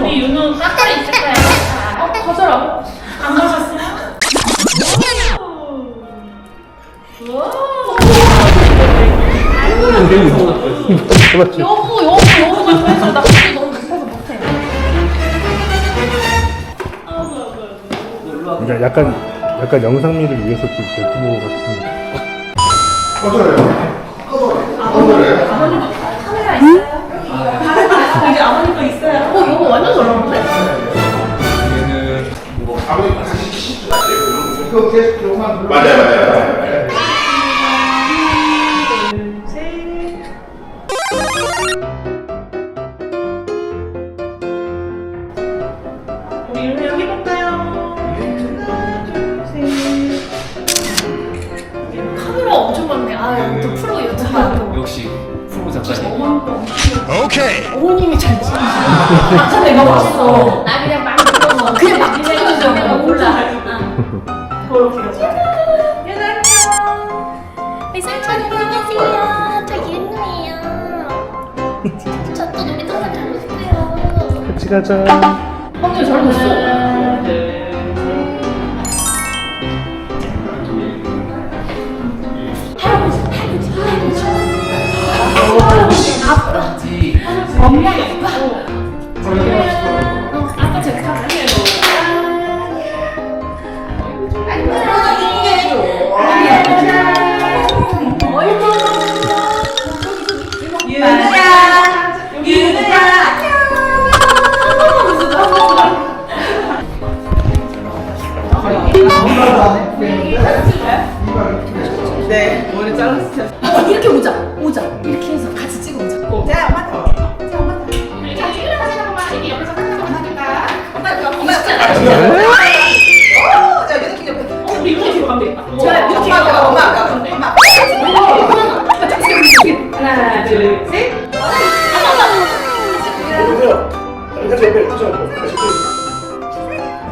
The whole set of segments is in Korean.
우리 윤호 깎아 있을 거야. 어, 가져라. 안? 해봤지? 여보, 여보, 여보가 좀 해줘. 나 그러니까 약간 약간 영상미를 위해서 그 유튜브 같은 카메라 있어요? 이제 아버님 거 있어요? 어, 여보 완전 잘 나오는데? 맞아요, 맞아요. 아까 내가 봤어. 나 그냥 막 찍어서. 그냥 막 찍어주죠. 내가 몰라. 그렇게 가자. 윤호 안녕. 안녕하세요. 저 윤우예요. 저 또 놀이 동산 가고 싶어요. 같이 가자 형제 잘 셋. 할아버지, 할아버지, 할아버지. 아빠. 엄마,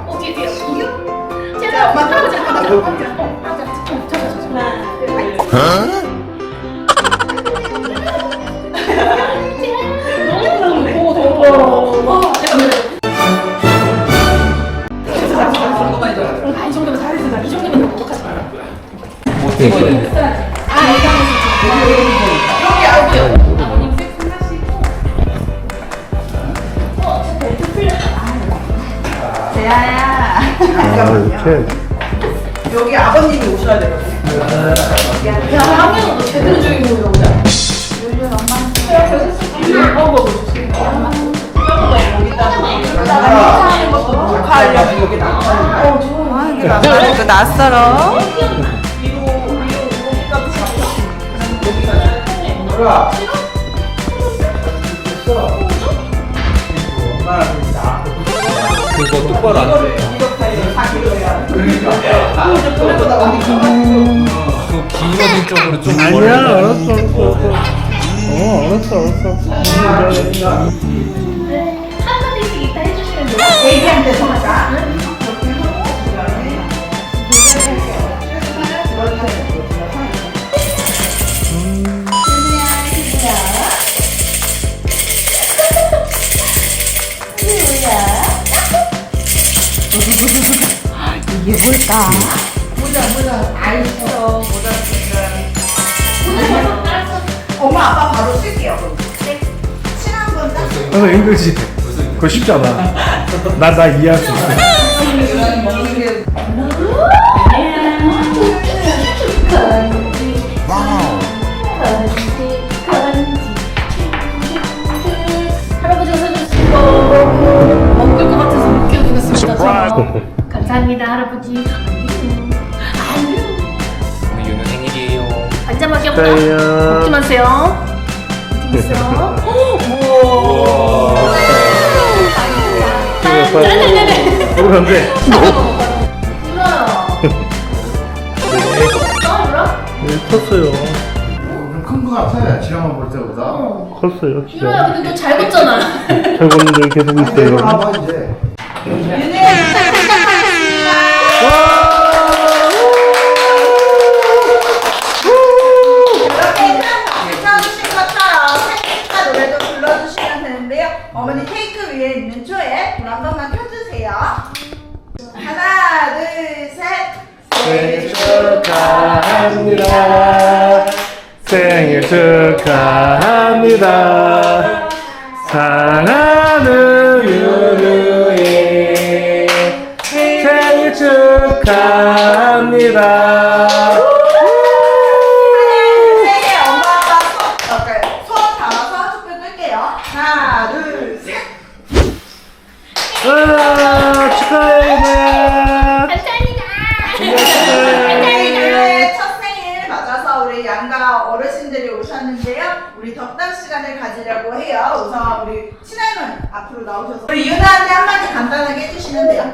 어디 뒤에? 자, 제가 엄마. 할아버지 할아버지 엄마. 할아버지. 어, 맞아. 어, 저, 저, 저, 저. 하나, 둘, 셋. 너무 여기 아버님이 오셔야 되거든요. 야, 너 제대로 낯설어. 이거 낯설어. 그거 똑바로 안 돼. 그 아니야 알았어 알았어 어 알았어 알았어 한마디씩 이따 해주시면 돼요. 애기한테 서 하자. 엄마 아빠 바로 쓸게요. 그럼. 친한 건 딱. 그래서 힘들지 그거 쉽지 않아 나 나 이해할 수 있어 먹는 게 할아버지가 사주신 거 먹을 것 같아서 못 끼워드렸습니다. 저. 감사합니다, 할아버지. 오늘 윤호 생일이에요. 완전 먹여보자. 축하해요. 먹지 마세요. 마세요. 우와. 돼. 누나야. 나와보라? 네, 컸어요. 큰거 같아. 지난번 볼 때보다. 어. 컸어요, 진짜. 근데 너 잘 걷잖아. 잘 걷는데 계속 있어요. 봐봐 이제. 윤우 축하합니다. 생일 축하합니다. 사랑하는 유루이 생일 축하합니다. 앞으로 나오셔서 우리 유나한테 한마디 간단하게 해주시면 돼요.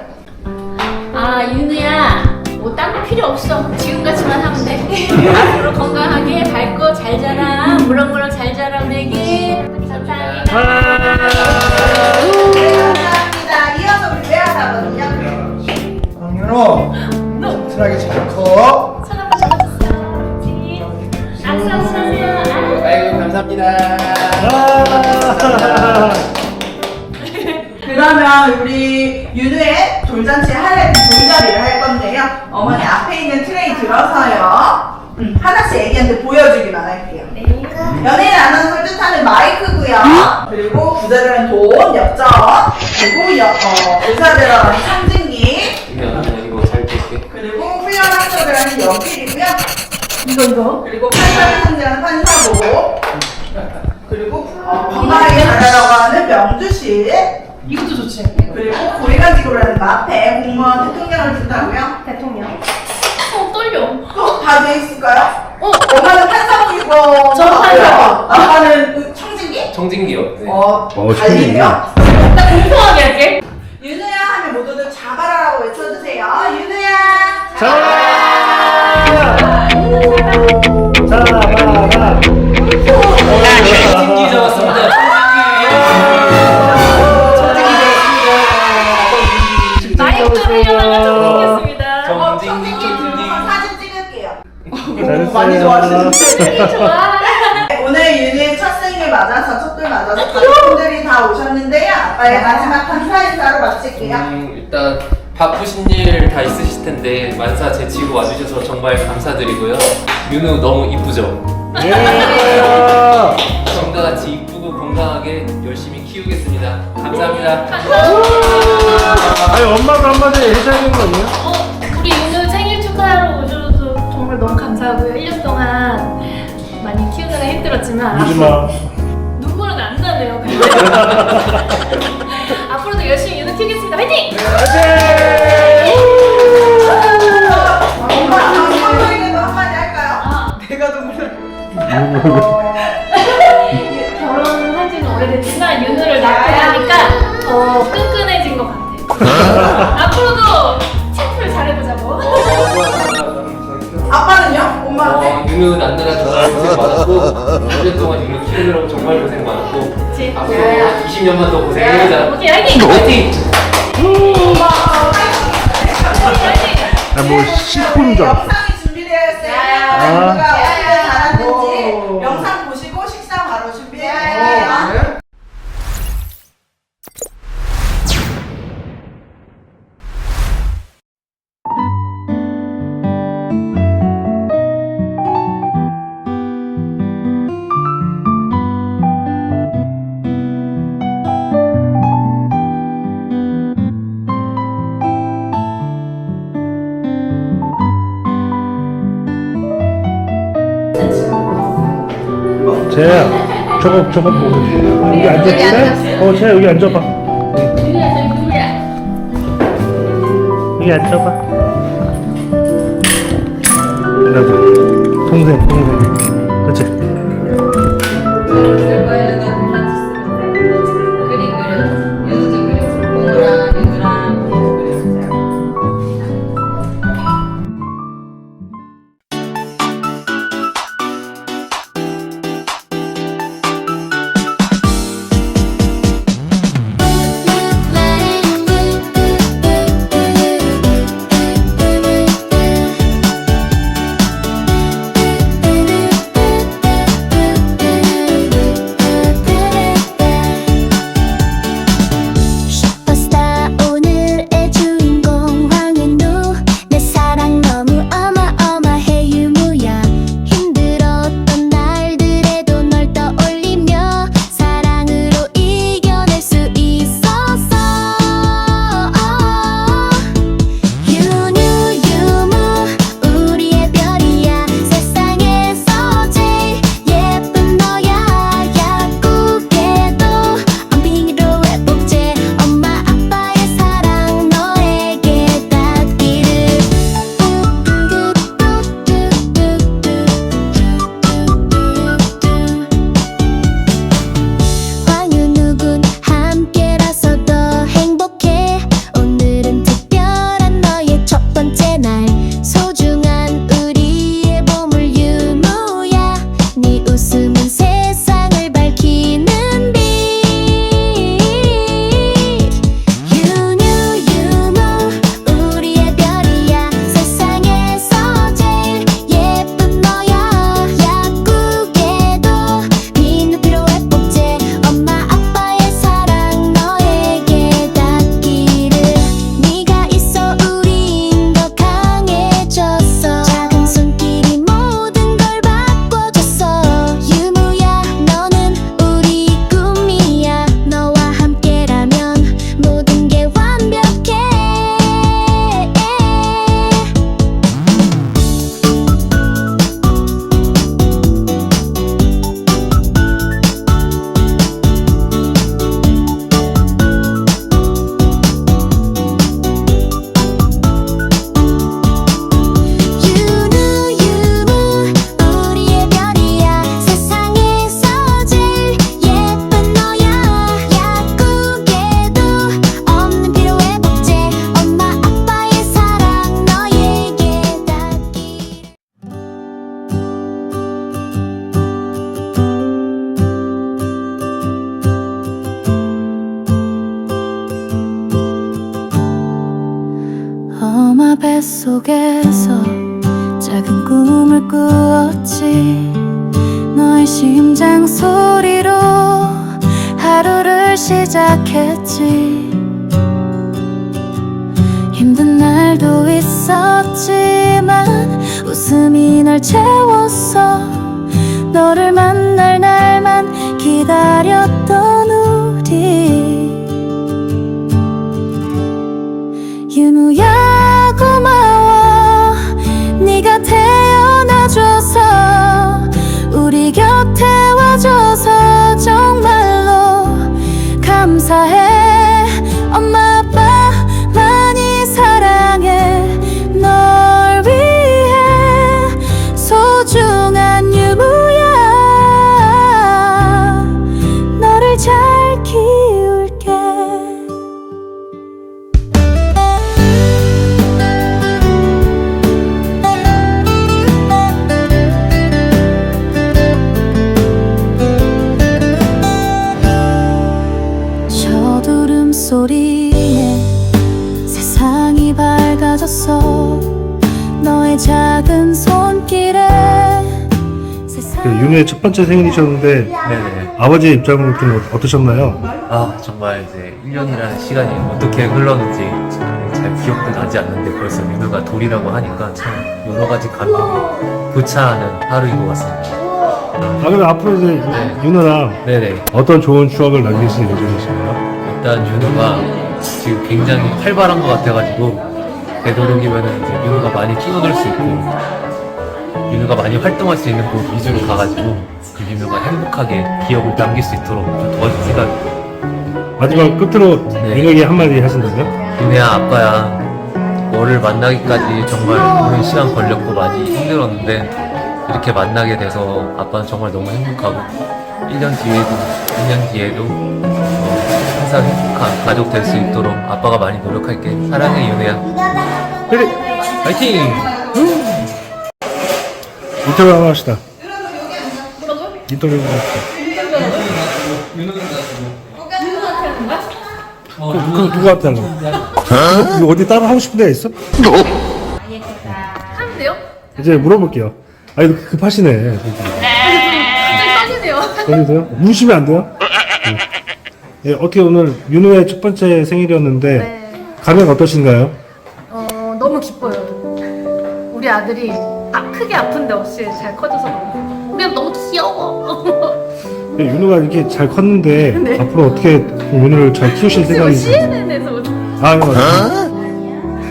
아, 윤우야. 뭐 딴 거 필요 없어. 지금같이만 하면 돼. 앞으로 건강하게 밝고 잘 자라. 무럭무럭 잘 자라, 우리 애기. 감사합니다. 와. 네, 감사합니다. 이어서 우리 외할아버지요. 황윤호. 튼튼하게 잘 커. 손. 악수 악수 하세요. 아. 아이고 감사합니다. 아. 그러면 우리 윤우의 돌잔치 할 돌자리를 할 건데요. 어머니 앞에 있는 트레이 들어서요. 음, 하나씩 애기한테 보여주기만 할게요. 네. 연예인 아나운서를 뜻하는 마이크고요. 그리고 부자들은 돈, 엽전, 그리고 여, 어, 의사들은 상징기, 그러면 이거 잘 볼게. 그리고 훌륭한 학교들은 연필이고요. 이거 이거. 그리고 판사를 상징하는 판사보, 그리고 어, 건강하게 자라라고 하는 명주실. 고리가지고라는 마패, 공무원, 대통령을 뜻하고요. 대통령. 어 떨려. 또다돼 있을까요? 어. 엄마는 판사복이고, 저 판사복. 아빠는 그 청진기? 청진기요. 네. 어, 어, 달리네요. 나 공평하게 할게. 윤우야 하면 모두들 잡아라라고 외쳐주세요. 윤우야. 잡아 만사 제치고 와주셔서 정말 감사드리고요. 윤우 너무 이쁘죠? 예! 정과 같이 이쁘고 건강하게 열심히 키우겠습니다. 감사합니다. 아니, 엄마가 한마디 해줘야 되는 거 아니에요? 어, 우리 윤우 생일 축하하러 오셔서 정말 너무 감사하고요. 1년 동안 많이 키우느라 힘들었지만 울지 마. 눈물은 안 나네요. 근데. 앞으로도 열심히 윤우 키우겠습니다. 화이팅! 엄마, 한마디 할까요? 아, 내가 눈물을. 결혼한 지는 오래됐지만 윤우를 낳고 나니까 더 끈끈해진 것 같아요. 앞으로도 친구를 잘해보자고. 아빠는요? 엄마한테? 어, 윤우 낳느라 정말 고생 많았고 1년 동안 윤우 키우느라고 정말 고생 많았고 그치? 앞으로 한 20년만 더 고생해보자. 오케이, 화이팅! 화이팅! 화이 팅! 아, 뭐, 씹은 줄 알았어. 영상이 준비되어 있어요. 아. 쟤야, 저거, 저거 보고. 여기 앉아볼래? 어, 쟤야, 여기 앉아봐. 여기 앉아봐. 앉아봐. 동생, 동생. 그치? 기다렸던 번째 생일이셨는데 네네. 아버지의 입장은 좀 어떠셨나요? 아 정말 이제 1년이라는 시간이 어떻게 흘렀는지 잘 기억도 나지 않는데 벌써 윤우가 돌이라고 하니까 참 여러 가지 감동이 교차하는 하루인 것 같습니다. 아 그럼 앞으로 이제 네. 윤우랑 네네. 어떤 좋은 추억을 남기실 예정이신가요? 일단 윤우가 지금 굉장히 활발한 것 같아가지고 되도록이면은 이제 윤우가 많이 뛰어놀 수 있고 윤우가 많이 활동할 수 있는 곳 위주로 가가지고 그 윤우가 행복하게 기억을 남길 수 있도록 좀 생각입니다. 마지막 끝으로 네. 윤우에게 한마디 하신다면? 윤혜야 아빠야 너를 만나기까지 정말 오랜 시간 걸렸고 많이 힘들었는데 이렇게 만나게 돼서 아빠는 정말 너무 행복하고 1년 뒤에도 2년 뒤에도 어, 항상 행복한 가족 될 수 있도록 아빠가 많이 노력할게 사랑해 윤혜야 그래 파이팅! 인터뷰 한번 합시다 인터뷰 한번 합시다 그, 그 누구한테 하는 거야? 이거 어디 따로 하고 싶은 데가 있어? 하면 돼요? 이제 물어볼게요 아 이거 급하시네 갑자기 빠지네요. 그래도요? 무시면 안 돼요? 네. 예, 어떻게 오늘 윤우의 첫 번째 생일이었는데 네. 감회가 어떠신가요? 어, 너무 기뻐요. 우리 아들이 아, 크게 아픈 데 없이 잘 커져서 너무 그냥 너무 귀여워. 예, 윤우가 이렇게 잘 컸는데 네. 앞으로 어떻게 윤우를 잘 키우실 지금 생각이세요? CNN에서 아, 이거 맞아요.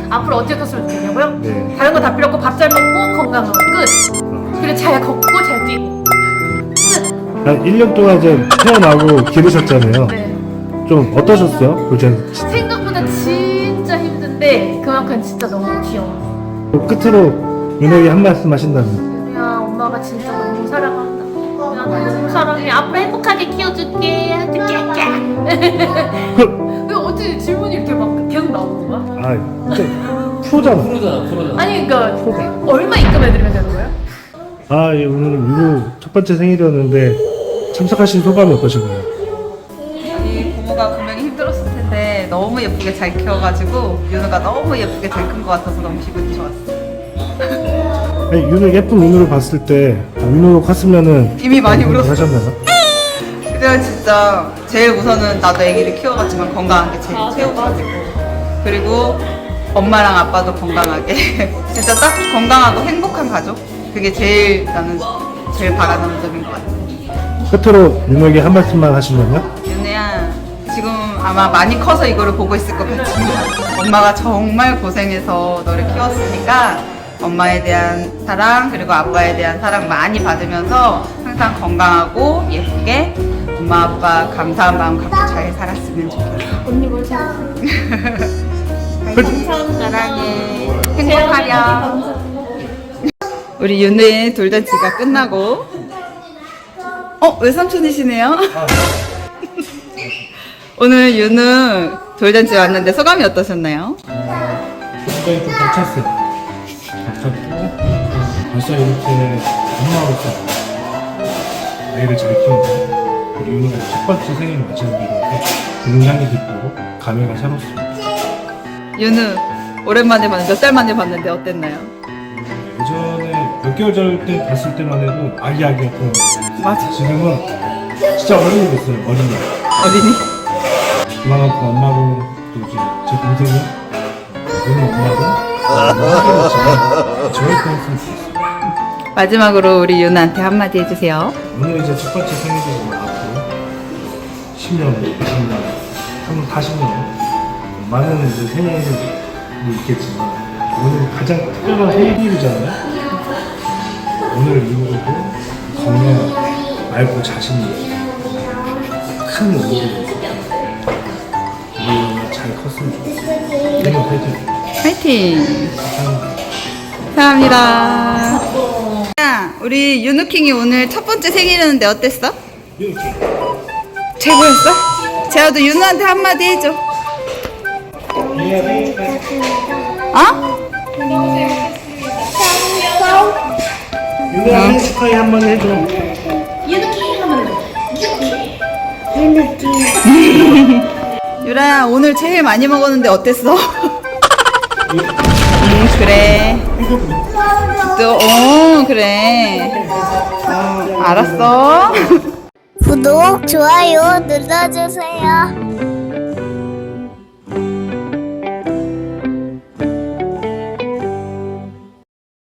앞으로 어떻게 컸으면 좋겠냐고요? 네. 다른 거 다 필요 없고 밥 잘 먹고 건강하고 끝. 그리고 잘 걷고 잘 뛰고. 한 1년 동안 이제 태어나고 기르셨잖아요. 네. 좀 어떠셨어요? 그제 생각보다 진짜 힘든데 그만큼 진짜 너무 귀여워. 끝으로 윤우에게 한 말씀 하신다면 야 엄마가 진짜 너무 사랑한다. 야 너무 사랑해. 아빠 행복하게 키워줄게. 깨깨. 그, 왜 어떻게 질문이 이렇게 막 계속 나오는 거야? 아, 진짜 프로잖아. 프로잖아 프로잖아 아니 그러니까 얼마 입금해드리면 되는 거예요? 아, 예, 오늘 윤우 첫 번째 생일이었는데 참석하신 소감이 어떠신가요? 이 부모가 분명히 힘들었을 텐데 너무 예쁘게 잘 키워가지고 윤우가 너무 예쁘게 잘 큰 것 같아서 너무 기분이. 아니, 윤우 예쁜 윤우를 봤을 때 윤우로 컸으면은 이미 많이 울었어. 하셨나요? 그냥 진짜 제일 우선은 나도 아기를 키워봤지만 건강한 게 제일 최우선이고 그리고 엄마랑 아빠도 건강하게 진짜 딱 건강하고 행복한 가족 그게 제일 나는 제일 바라는 점인 것 같아. 끝으로 윤우에게 한 말씀만 하시면요? 윤우야 지금 아마 많이 커서 이거를 보고 있을 것 같지만 엄마가 정말 고생해서 너를 키웠으니까 엄마에 대한 사랑 그리고 아빠에 대한 사랑 많이 받으면서 항상 건강하고 예쁘게 엄마 아빠 감사한 마음 갖고 잘 살았으면 좋겠어 언니 뭘 잘. 사랑해 행복하렴 우리 윤우의 돌잔치가 끝나고 어 외삼촌이시네요 오늘 윤우 돌잔치 왔는데 소감이 어떠셨나요? 굉장히 좀 벅찼어요. 벅찼고 벌써 이렇게 엄마로서 애를 잘 키우고. 우리 윤우가 첫 번째 생일을 맞이하는 게 굉장히 기쁘고 감회가 새롭습니다. 윤우 오랜만에 봤는데 몇 달 만에 봤는데 어땠나요? 예전에 몇 개월 전 때 봤을 때만 해도 아기 아기였던 맞아. 지금은 진짜 어른이 됐어요 어린이. 어린이? 그만큼 엄마로 또 이제 제 동생이 오늘 엄마도 마지막으로 우리 윤우한테 한마디 해주세요 오늘 이제 첫 번째 생일이고 앞으로 10년, 20년, 한 40년 많은 이제 생일이 있겠지만 오늘 가장 특별한 생일이잖아요. 오늘 이후로도 건강, 맑고 자신이 큰 우리가 잘 컸으면 좋겠어요. 이런 화이팅! 파이팅 감사합니다. 야, 우리 윤우킹이 오늘 첫 번째 생일이었는데 어땠어? 최고였어? 재아도 윤우한테 한마디 해줘 어? 윤호야 축하해 한번 해줘. 유라야 오늘 제일 많이 먹었는데 어땠어? 음 그래. 또어 그래. 어 알았어. 구독, 좋아요 눌러주세요.